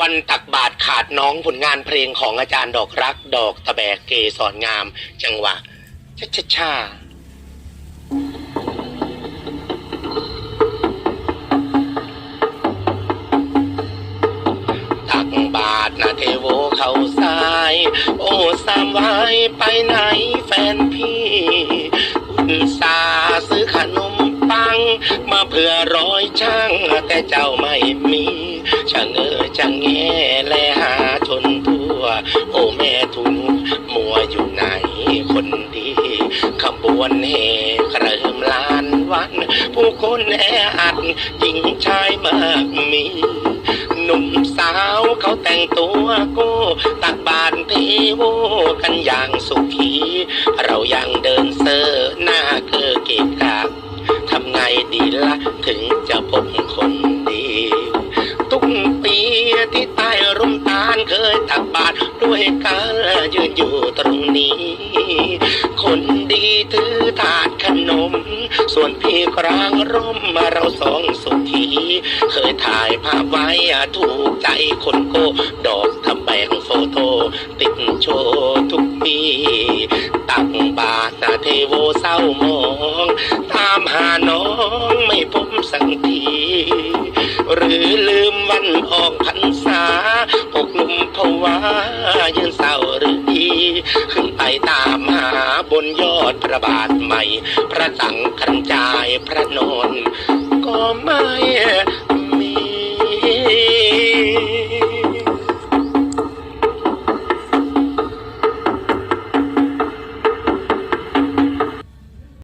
วันตักบาทขาดน้องผลงานเพลงของอาจารย์ดอกรัก ดอกตะแบกเกสรงาม จังหวะชะชะชาตักบาทนะเทโวเขาสาย โอ้สามวายไปไหนแฟนพี่อุตสาซื้อขนมปัง มาเพื่อร้อยช่างแต่เจ้าไม่มี ชะเง้อชะแงแลหาจนทั่วโอ้แม่ทุนมัวอยู่ไหนคนดีขบวนแห่เริ่มลานวัน ผู้คนแออัดหญิงชายมากมีหนุ่มสาวเขาแต่งตัวโก้ตักบานเทโวกันอย่างสุขี เรายังเดินเซอร์หน้าเกอเกะกะทำไงดีละถึง ปีที่ใต้ร่มตาลเคยตักบาตรด้วยกันยืนอยู่ตรงนี้ คนดีถือถาดขนม ส่วนพี่กลางร่มมาเราสองสุขีเคยถ่ายภาพไว้ถูกใจคนโก้ดอกทำแบงโฟโต้ติดโชว์ทุกปีตักบาตรเทโวเศร้ามอง ตามหาน้องไม่พบสักที หรือลืมวันออกพรรษาปกหนุ่มภาวายืนเศร้าหรือดีขึ้นไปตามหาบนยอดพระบาทใหม่ พระสังขันจายพระนนก็ไม่